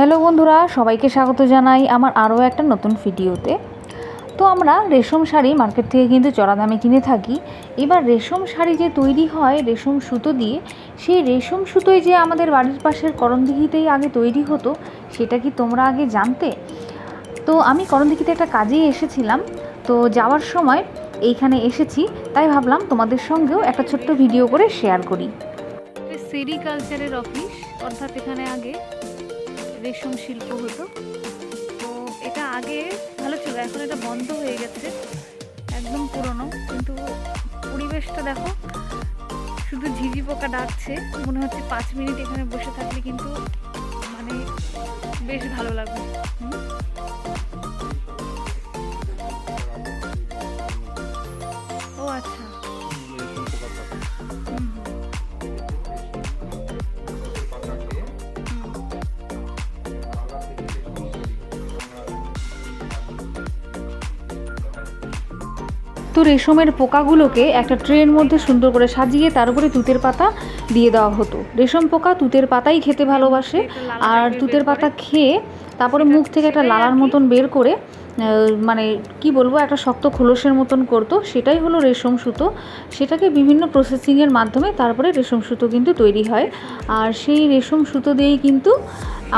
Hello বন্ধুরা, সবাইকে স্বাগত জানাই আমার আরও একটা নতুন ভিডিওতে। তো আমরা রেশম শাড়ি মার্কেট থেকে কিন্তু চড়া দামে কিনে থাকি। এবার রেশম শাড়ি যে তৈরি হয়, রেশম সুতো দিয়ে, সেই রেশম সুতোই যে আমাদের বাড়ির পাশের করণদিঘিতেই আগে তৈরি হতো, সেটা কি তোমরা আগে জানতে? তো আমি করণদিঘিতে একটা কাজেই এসেছিলাম। তো যাওয়ার সময় এইখানে এসেছি, তাই ভাবলাম তোমাদের সঙ্গেও একটা ছোট্ট ভিডিও করে শেয়ার করি। সেরিকালচারের অফিস, অর্থাৎ এখানে আগে রেশম শিল্প হতো। তো এটা আগে ভালো ছিল, এখন এটা বন্ধ হয়ে গেছে, একদম পুরনো। কিন্তু পরিবেশটা দেখো, শুধু ঝিঝি পোকা ডাকছে, মনে হচ্ছে পাঁচ মিনিট এখানে বসে থাকলে কিন্তু মানে বেশ ভালো লাগবে। তো রেশমের পোকাগুলোকে একটা ট্রের মধ্যে সুন্দর করে সাজিয়ে তার উপরে তুতের পাতা দিয়ে দেওয়া হতো। রেশম পোকা তুতের পাতাই খেতে ভালোবাসে আর তুতের পাতা খেয়ে তারপরে মুখ থেকে একটা লালার মতন বের করে মানে কি বলব, একটা শক্ত খোলসের মতন করতো। সেটাই হলো রেশম সুতো। সেটাকে বিভিন্ন প্রসেসিংয়ের মাধ্যমে তারপরে রেশম সুতো কিন্তু তৈরি হয়। আর সেই রেশম সুতো দিয়েই কিন্তু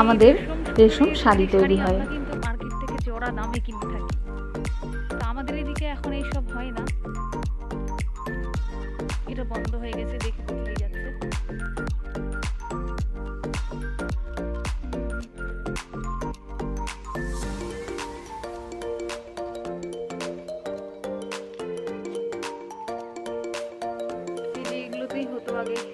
আমাদের রেশম শাড়ি তৈরি হয়। মার্কেট থেকে চড়া দামে কিনতে থাকি। এখন এইসব হয় না। এটা বন্ধ হয়ে গেছে দেখে যাচ্ছে। এগুলোতেই হতো আগে।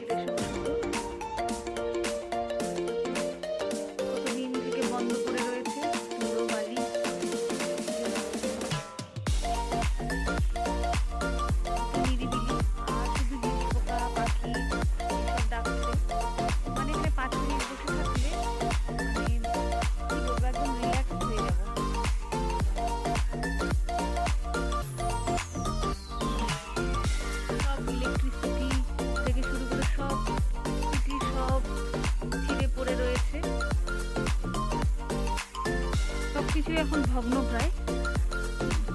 কিছুই এখন ভগ্ন প্রায়।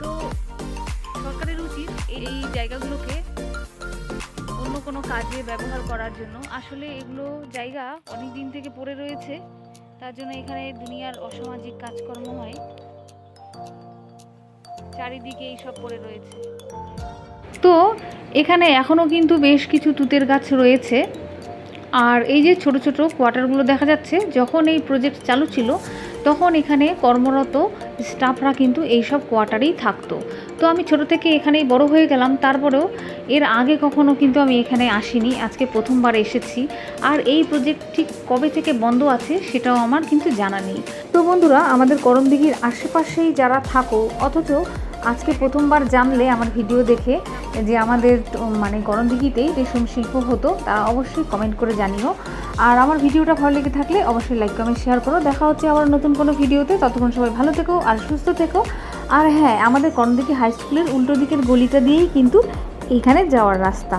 তো সরকারের উচিত এই জায়গাগুলোকে অন্য কোনো কাজে ব্যবহার করার জন্য। আসলে এগুলো জায়গা অনেক দিন থেকে পড়ে রয়েছে, তার জন্য এখানে দুনিয়ার অসামাজিক কাজকর্ম হয়। চারিদিকে এইসব পড়ে রয়েছে। তো এখানে এখনও কিন্তু বেশ কিছু তুতের গাছ রয়েছে। আর এই যে ছোট ছোট কোয়ার্টারগুলো দেখা যাচ্ছে, যখন এই প্রজেক্ট চালু ছিল, তখন এখানে কর্মরত স্টাফরা কিন্তু এইসব কোয়ার্টারেই থাকতো। তো আমি ছোট থেকে এখানেই বড় হয়ে গেলাম, তারপরেও এর আগে কখনো কিন্তু আমি এখানে আসিনি, আজকে প্রথমবার এসেছি। আর এই প্রজেক্ট ঠিক কবে থেকে বন্ধ আছে সেটাও আমার কিন্তু জানা নেই। তো বন্ধুরা, আমাদের করমদিঘির আশেপাশেই যারা থাকো, অথচ আজকে প্রথমবার জানলে আমার ভিডিও দেখে যে আমাদের মানে গরমদিঘিতেই রেশম শিল্প হতো, তা অবশ্যই কমেন্ট করে জানিও। আর আমার ভিডিওটা ভালো লেগে থাকলে অবশ্যই লাইক কমেন্ট শেয়ার করো। দেখা হচ্ছে আবার নতুন কোনো ভিডিওতে। ততক্ষণ সবাই ভালো থেকো আর সুস্থ থেকো। আর হ্যাঁ আমাদের করণদিঘি হাই স্কুলের উল্টো দিকের গলিটা দিয়েই কিন্তু এইখানে যাওয়ার রাস্তা।